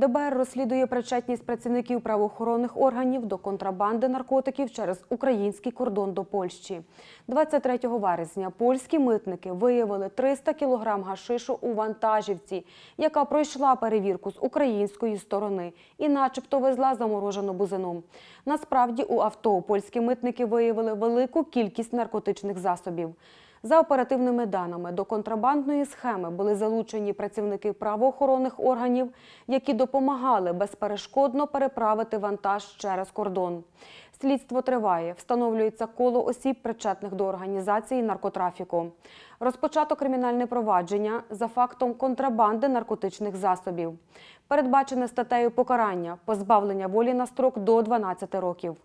ДБР розслідує причетність працівників правоохоронних органів до контрабанди наркотиків через український кордон до Польщі. 23 вересня польські митники виявили 300 кілограм гашишу у вантажівці, яка пройшла перевірку з української сторони і начебто везла заморожену бузину. Насправді у авто польські митники виявили велику кількість наркотичних засобів. За оперативними даними до контрабандної схеми були залучені працівники правоохоронних органів, які допомагали безперешкодно переправити вантаж через кордон. Слідство триває, встановлюється коло осіб, причетних до організації наркотрафіку. Розпочато кримінальне провадження за фактом контрабанди наркотичних засобів. Передбачене статтею покарання позбавлення волі на строк до 12 років.